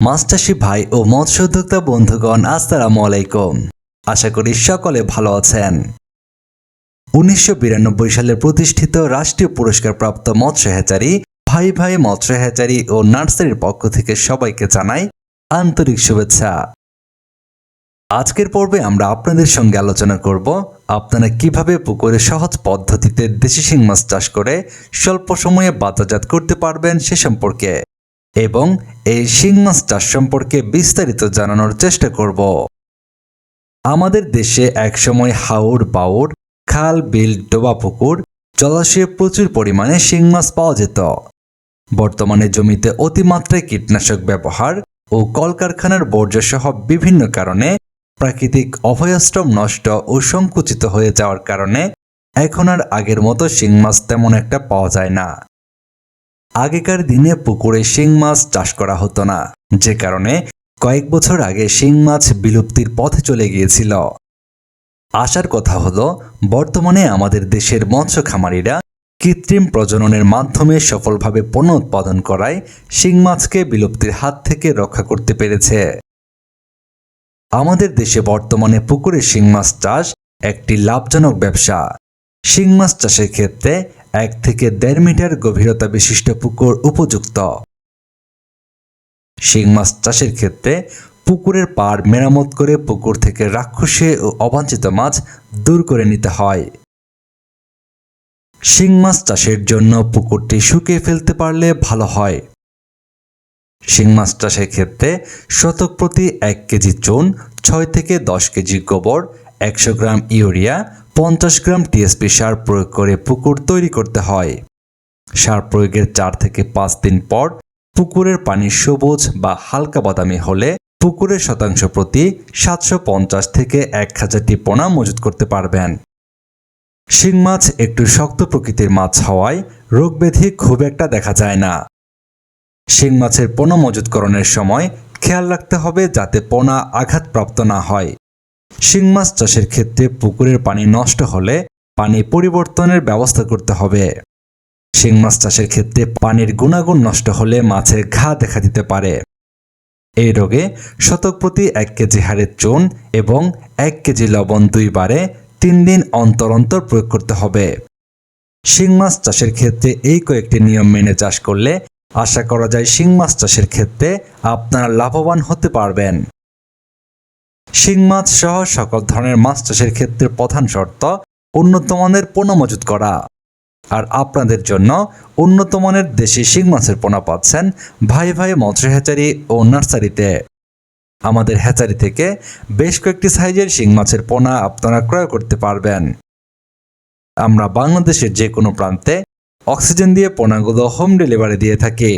মাস্টারশি ভাই ও মৎস্য উদ্যোক্তা বন্ধুগণ, আসসালামু আলাইকুম। আশা করি সকলে ভালো আছেন। উনিশশো বিরানব্বই সালে প্রতিষ্ঠিত রাষ্ট্রীয় পুরস্কারপ্রাপ্ত মৎস্য হ্যাচারি ভাই ভাই মৎস্য হ্যাচারি ও নার্সারির পক্ষ থেকে সবাইকে জানাই আন্তরিক শুভেচ্ছা। আজকের পর্বে আমরা আপনাদের সঙ্গে আলোচনা করব, আপনারা কীভাবে পুকুরে সহজ পদ্ধতিতে দেশি শিং মাছ চাষ করে স্বল্প সময়ে বাজারজাত করতে পারবেন সে সম্পর্কে। এবং এই শিং মাছ চাষ সম্পর্কে বিস্তারিত জানানোর চেষ্টা করব। আমাদের দেশে একসময় হাওর বাউর খাল, বিল, ডোবা পুকুর জলাশয়ে প্রচুর পরিমাণে শিং মাছ পাওয়া যেত। বর্তমানে জমিতে অতিমাত্রায় কীটনাশক ব্যবহার ও কলকারখানার বর্জ্য সহ বিভিন্ন কারণে প্রাকৃতিক অভয়াশ্রম নষ্ট ও সংকুচিত হয়ে যাওয়ার কারণে এখন আর আগের মতো শিং মাছ তেমন একটা পাওয়া যায় না। আগেকার দিনে পুকুরে শিং মাছ চাষ করা হতো না। যে কারণে কয়েক বছর আগে শিং মাছ বিলুপ্তির পথে চলে গিয়েছিল। আসার কথা হলো, বর্তমানে আমাদের দেশের মৎস্য খামারিরা কৃত্রিম প্রজননের মাধ্যমে সফলভাবে পণ্য উৎপাদন করায় শিং মাছকে বিলুপ্তির হাত থেকে রক্ষা করতে পেরেছে। আমাদের দেশে বর্তমানে পুকুরে শিং মাছ চাষ একটি লাভজনক ব্যবসা। শিং মাছ চাষের ক্ষেত্রে এক থেকে দেড় মিটার গভীরতা বিশিষ্ট পুকুর উপযুক্ত। শিং মাছ চাষের ক্ষেত্রে পুকুরের পাড় মেরামত করে পুকুর থেকে রাক্ষসে ও অবাঞ্ছিত মাছ দূর করে নিতে হয়। শিং মাছ চাষের জন্য পুকুরটি শুকিয়ে ফেলতে পারলে ভালো হয়। শিং মাছ চাষের ক্ষেত্রে শতক প্রতি এক কেজি চুন, ছয় থেকে দশ কেজি গোবর একশো গ্রাম ইউরিয়া, পঞ্চাশ গ্রাম টিএসপি সার প্রয়োগ করে পুকুর তৈরি করতে হয়। সার প্রয়োগের চার থেকে পাঁচ দিন পর পুকুরের পানি সবুজ বা হালকা বাদামি হলে পুকুরের শতাংশ প্রতি সাতশো পঞ্চাশ থেকে এক হাজারটি পোনা মজুত করতে পারবেন। শিং মাছ একটু শক্ত প্রকৃতির মাছ হওয়ায় রোগ ব্যাধি খুব একটা দেখা যায় না। শিং মাছের পোনা মজুতকরণের সময় খেয়াল রাখতে হবে যাতে পোনা আঘাতপ্রাপ্ত না হয়। শিং মাছ চাষের ক্ষেত্রে পুকুরের পানি নষ্ট হলে পানি পরিবর্তনের ব্যবস্থা করতে হবে। শিং মাছ চাষের ক্ষেত্রে পানির গুণাগুণ নষ্ট হলে মাছের ঘা দেখা দিতে পারে। এই রোগে শতক প্রতি এক কেজি হারে চুন এবং এক কেজি লবণ দুইবারে তিন দিন অন্তর অন্তর প্রয়োগ করতে হবে। শিং মাছ চাষের ক্ষেত্রে এই কয়েকটি নিয়ম মেনে চাষ করলে আশা করা যায় শিং মাছ চাষের ক্ষেত্রে আপনারা লাভবান হতে পারবেন। শিং মাছ সহ সকল ধরনের মাছ চাষের ক্ষেত্রে প্রধান শর্ত উন্নত মানের পোনা মজুত করা। আর আপনাদের জন্য উন্নত মানের দেশি শিং মাছের পোনা পাচ্ছেন ভাই ভাই মৎস্য হ্যাচারি ও নার্সারিতে। আমাদের হ্যাচারি থেকে বেশ কয়েকটি সাইজের শিং মাছের পোনা আপনারা ক্রয় করতে পারবেন। আমরা বাংলাদেশের যে কোনো প্রান্তে অক্সিজেন দিয়ে পোনাগুলো হোম ডেলিভারি দিয়ে থাকি।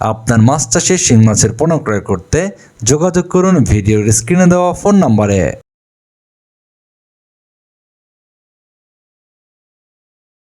আপনার মাছ চাষে শিং মাছের পণ্য ক্রয় করতে যোগাযোগ করুন ভিডিওর স্ক্রিনে দেওয়া ফোন নম্বরে।